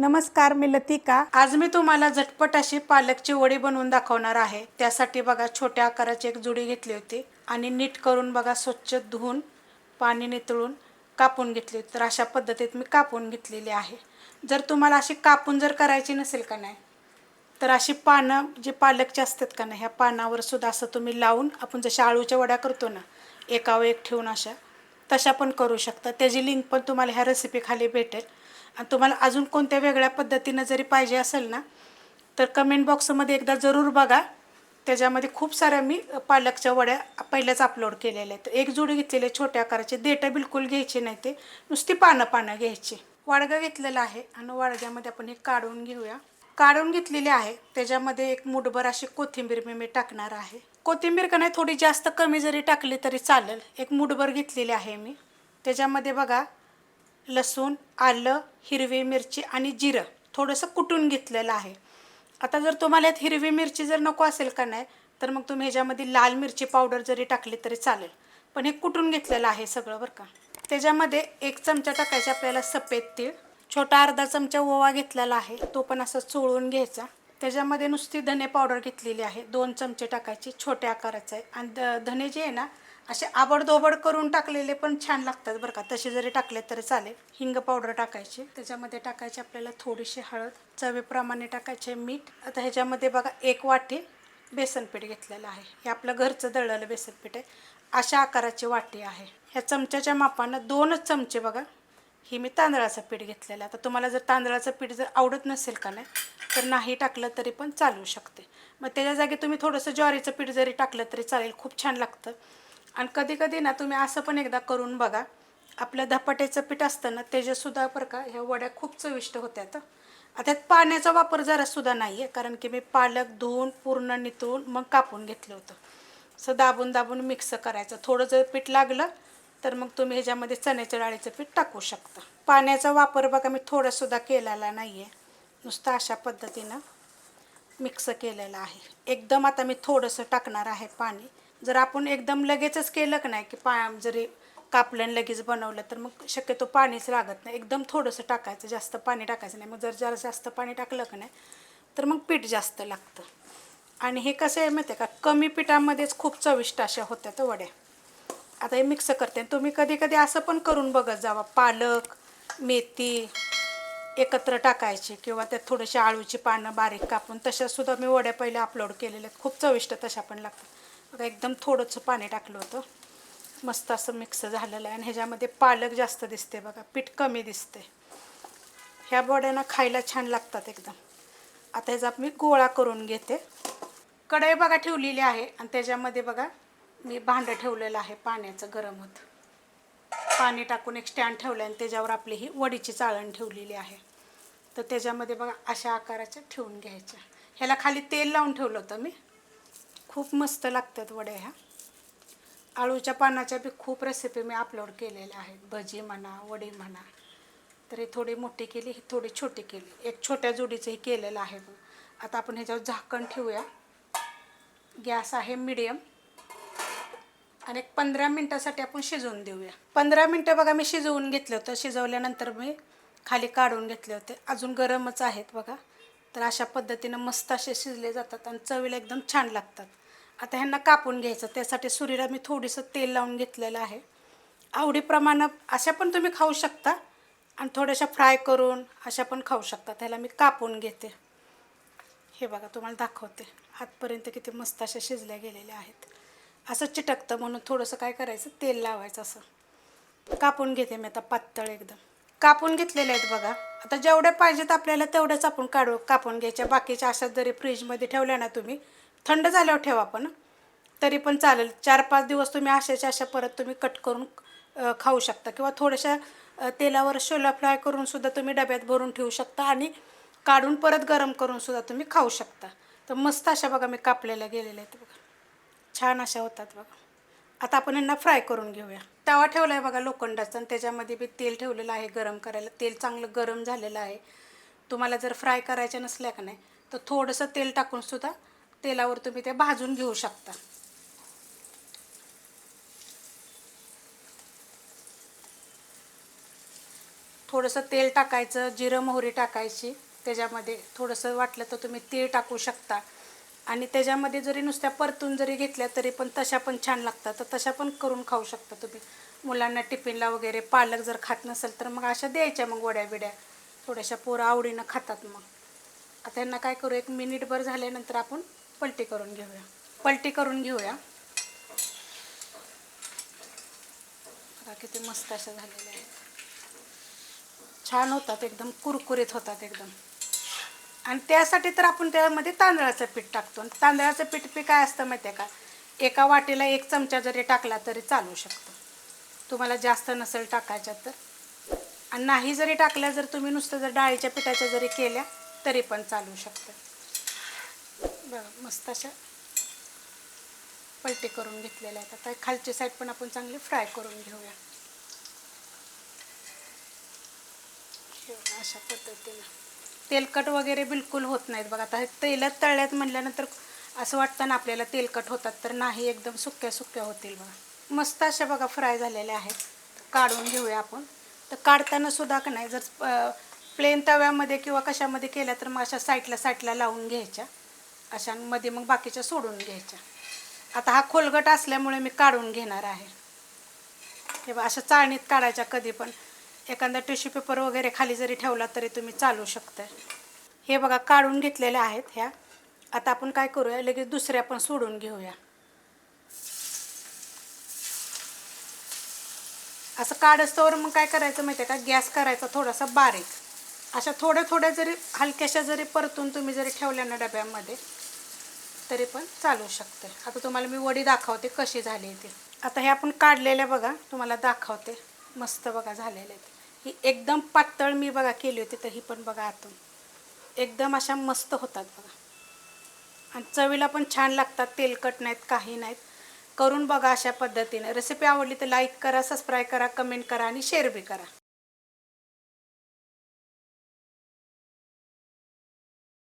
नमस्कार मी लतिका. आज मी तुम्हाला झटपट अशी पालकची वडी बनवून दाखवणार आहे. त्यासाठी बघा छोट्या आकाराची एक जुडी घेतली होती आणि नीट करून बघा स्वच्छ धुवून पाणी नितळून कापून घेतली तर अशा पद्धतीत मी कापून घेतलेली आहे. जर तुम्हाला अशी कापून जर करायची नसेल का नाही तर अशी पानं जे पालकचे असतात का नाही ह्या पानावर सुद्धा असं तुम्ही लावून आपण जशा आळूच्या वड्या करतो ना एकावर एक ठेवून अशा तशा पण करू शकता. त्याची लिंक पण तुम्हाला ह्या रेसिपीखाली भेटेल. आणि तुम्हाला अजून कोणत्या वेगळ्या पद्धतीनं जरी पाहिजे असेल ना तर कमेंट बॉक्समध्ये एकदा जरूर बघा. त्याच्यामध्ये खूप साऱ्या मी पालकच्या वड्या पहिल्याच अपलोड केलेल्या आहेत. एक जोडी घेतलेले आहे छोट्या आकाराचे. देठं बिलकुल घ्यायचे नाही ते. नुसती पानं पानं घ्यायची. वाडगं घेतलेलं आहे आणि वाडग्यामध्ये आपण हे काढून घेऊया. काढून घेतलेली आहे. त्याच्यामध्ये एक मुठभर अशी कोथिंबीर मी मी टाकणार आहे. कोथिंबीर का नाही थोडी जास्त कमी जरी टाकली तरी चालेल. एक मुठभर घेतलेली आहे मी. त्याच्यामध्ये बघा लसूण आलं हिरवी मिरची आणि जिरं थोडंसं कुटून घेतलेलं आहे. आता जर तुम्हाला यात हिरवी मिरची जर नको असेल का नाही तर मग तुम्ही ह्याच्यामध्ये लाल मिरची पावडर जरी टाकली तरी चालेल. पण हे कुटून घेतलेलं आहे सगळं बरं का. त्याच्यामध्ये एक चमचा टाकायचा आपल्याला सफेद तीळ छोटा अर्धा चमचा ओवा घेतलेला आहे तो पण असं चोळून घ्यायचा. त्याच्यामध्ये नुसती धने पावडर घेतलेली आहे. दोन चमचे टाकायचे छोट्या आकाराचं आहे. आणि द धने जे आहे ना असे आबडधोबड करून टाकलेले पण छान लागतात बरं का. तसे जरी टाकले तरी चालेल. हिंग पावडर टाकायची. त्याच्यामध्ये टाकायची आपल्याला थोडीशी हळद चवीप्रमाणे टाकायचे मीठ. आता ह्याच्यामध्ये बघा एक वाटी बेसन पीठ घेतलेलं आहे. हे आपलं घरचं दळलेलं बेसन पीठ आहे. अशा आकाराची वाटी आहे. ह्या चमच्याच्या मापानं दोनच चमचे बघा. ही मी तांदळाचं पीठ घेतलेलं आहे. आता तुम्हाला जर तांदळाचं पीठ जर आवडत नसेल का नाही तर नाही टाकलं तरी पण चालू शकते. मग त्याच्या जागी तुम्ही थोडंसं ज्वारीचं पीठ जरी टाकलं तरी चालेल खूप छान लागतं. आणि कधी कधी ना तुम्ही असं पण एकदा करून बघा आपलं धपाट्याचं पीठ असतं ना त्याच्यासुद्धा बरं का ह्या वड्या खूप चविष्ट होत्यात. आता पाण्याचा वापर जरासुद्धा नाही आहे कारण की मी पालक धुवून पूर्ण नितळून मग कापून घेतलं होतं. असं दाबून दाबून मिक्स करायचं. थोडं जर पीठ लागलं तर मग तुम्ही ह्याच्यामध्ये चण्याच्या डाळीचं पीठ टाकू शकता. पाण्याचा वापर बघा मी थोडासुद्धा केलेला नाही आहे नुसतं अशा पद्धतीनं मिक्स केलेलं आहे. एकदम आता मी थोडंसं टाकणार आहे पाणी. जर आपण एकदम लगेचच केलं की नाही की पा जरी कापलं आणि लगेच बनवलं तर मग शक्यतो पाणीच लागत नाही. एकदम थोडंसं टाकायचं जास्त पाणी टाकायचं नाही. मग जर जरा जास्त पाणी टाकलं की नाही तर मग पीठ जास्त लागतं. आणि हे कसं आहे माहिती आहे का? कमी पिठामध्येच खूप चविष्ट अशा होत्या वड्या. आता हे मिक्स करते. तुम्ही कधी कधी असं पण करून बघत जावा. पालक मेथी एकत्र टाकायचे किंवा त्यात थोडेसे आळूची पानं बारीक कापून तशासुद्धा मी वड्या पहिले अपलोड केलेल्या आहेत. खूप चविष्ट तशा पण लागतात. बघा एकदम थोडंसं पाणी टाकलं होतं. मस्त असं मिक्स झालेलं आहे. आणि ह्याच्यामध्ये पालक जास्त दिसते बघा पीठ कमी दिसते. ह्या वड्यांना खायला छान लागतात एकदम. आता ह्याचा मी गोळा करून घेते. कढई बघा ठेवलेली आहे. आणि त्याच्यामध्ये बघा मी भांडं ठेवलेलं आहे पाण्याचं गरम होतं. पाणी टाकून एक स्टँड ठेवलं आणि त्याच्यावर आपली ही वडीची चाळण ठेवलेली आहे. तर त्याच्यामध्ये बघा अशा आकाराच्या ठेवून घ्यायच्या. ह्याला खाली तेल लावून ठेवलं होतं मी. खूप मस्त लागतात वड्या ह्या. आळूच्या पानाच्या बी खूप रेसिपी मी अपलोड केलेल्या आहेत. भजी म्हणा वडी म्हणा. तर ही थोडी मोठी केली ही थोडी छोटी केली. एक छोट्या जोडीचंही केलेलं आहे बघ. आता आपण ह्याच्यावर झाकण ठेवूया. गॅस आहे मिडियम. आणि एक पंधरा मिनटासाठी आपण शिजवून देऊया. पंधरा मिनटं बघा मी शिजवून घेतलं होतं. शिजवल्यानंतर मी खाली काढून घेतले होते. अजून गरमच आहेत बघा. तर अशा पद्धतीनं मस्त असे शिजले जातात आणि चवीला एकदम छान लागतात. आता ह्यांना कापून घ्यायचं. त्यासाठी सुरीला मी थोडंसं तेल लावून घेतलेलं आहे. आवडीप्रमाणे अशा पण तुम्ही खाऊ शकता आणि थोड्याशा फ्राय करून अशा पण खाऊ शकता. त्याला मी कापून घेते. हे बघा तुम्हाला दाखवते. आतपर्यंत किती मस्त अशा शिजल्या गेलेल्या आहेत. असं चिटकतं म्हणून थोडंसं काय करायचं? तेल लावायचं असं. कापून घेते मी आता पातळ एकदम. कापून घेतलेले आहेत बघा. आता जेवढे पाहिजेत आपल्याला तेवढ्याच आपण काढू कापून घ्यायच्या बाकीच्या अशा जरी फ्रीजमध्ये ठेवल्या ना तुम्ही थंड झाल्यावर ठेवा पण. तरी पण चालेल. चार पाच दिवस तुम्ही अशाच्या अशा परत तुम्ही कट करून खाऊ शकता. किंवा थोड्याशा तेलावर शोला फ्राय करूनसुद्धा तुम्ही डब्यात भरून ठेवू शकता आणि काढून परत गरम करूनसुद्धा तुम्ही खाऊ शकता. तर मस्त अशा बघा मी कापलेल्या गेलेल्या आहेत. छान अशा होतात बघा. आता आपण यांना फ्राय करून घेऊया. तवा ठेवला आहे बघा लोखंडाचा आणि त्याच्यामध्ये बी तेल ठेवलेलं आहे गरम करायला. तेल चांगलं गरम झालेलं आहे. तुम्हाला जर फ्राय करायच्या नसल्या का नाही तर थोडंसं तेल टाकूनसुद्धा तेलावर तुम्ही ते भाजून घेऊ शकता. थोडंसं तेल टाकायचं जिरं मोहरी टाकायची. त्याच्यामध्ये थोडंसं वाटलं तर तुम्ही तीळ टाकू शकता. आणि त्याच्यामध्ये जरी नुसत्या परतून जरी घेतल्या तरी पण तशा पण छान लागतात. तर तशा पण करून खाऊ शकता तुम्ही. मुलांना टिफिनला वगैरे पालक जर खात नसेल तर मग अशा द्यायच्या मग वड्या बिड्या थोड्याशा पोरं आवडीनं खातात मग. आता यांना काय करू एक मिनिटभर झाल्यानंतर आपण पलटी करून घेऊया. पलटी करून घेऊया. किती मस्त अशा झालेल्या आहेत. छान होतात एकदम कुरकुरीत होतात एकदम. आणि त्यासाठी तर आपण त्यामध्ये तांदळाचं पीठ टाकतो. आणि तांदळाचं पीठ पी काय असतं माहिती आहे का? एका वाटीला एक चमचा जरी टाकला तरी चालू शकतो. तुम्हाला जास्त नसेल टाकायच्या तर. आणि नाही जरी टाकल्या जर तुम्ही नुसतं जर डाळीच्या पिठाच्या जरी केल्या तरी पण चालू शकतं. बघा मस्त अशा पलटी करून घेतलेल्या आहेत. आता खालची साईड पण आपण चांगली फ्राय करून घेऊया. अशा पद्धतीनं. तेलकट वगैरे बिलकुल होत नाहीत बघा. आता हे तेलात तळल्यात म्हटल्यानंतर असं वाटतं ना आपल्याला तेलकट होतात तर नाही एकदम सुक्या सुक्या होतील बघा. मस्त अशा बघा फ्राय झालेल्या आहेत. काढून घेऊया आपण. तर काढताना सुद्धा का नाही जर प्लेन तव्यामध्ये किंवा कशामध्ये केल्या तर मग अशा साईडला साईडला लावून घ्यायच्या. अशा मध्ये मग बाकीच्या सोडून घ्यायच्या. आता हा खोलगट असल्यामुळे मी काढून घेणार आहे. हे बघा अशा चाळणीत काढायच्या कधी पण. एखादा टिश्यू पेपर वगैरे खाली जरी ठेवला तरी तुम्ही चालू शकता. हे बघा काढून घेतलेल्या आहेत ह्या. आता आपण काय करूया? लगेच दुसऱ्या पण सोडून घेऊया. असं काढस्तोवर मग काय करायचं माहिती आहे का? गॅस करायचा थोडासा बारीक. अशा थोड्या थोड्या जरी हलक्याशा जरी परतून तुम्ही जरी ठेवल्या ना डब्यामध्ये तरी पण चालू शकते आता तुम्हाला मी वडी दाखवते कशी झाली ती. आता हे आपण काढलेल्या बघा तुम्हाला दाखवते. मस्त बघा झालेले आहेत ही एकदम पातळ मी बघा केली होती तर ही पण बघा आतून. एकदम अशा मस्त होतात बघा. आणि चवीला पण छान लागतात तेलकट नाहीत काही नाहीत. करून बघा अशा पद्धतीने. रेसिपी आवडली तर लाईक करा सबस्क्राईब करा कमेंट करा आणि शेअर बी करा.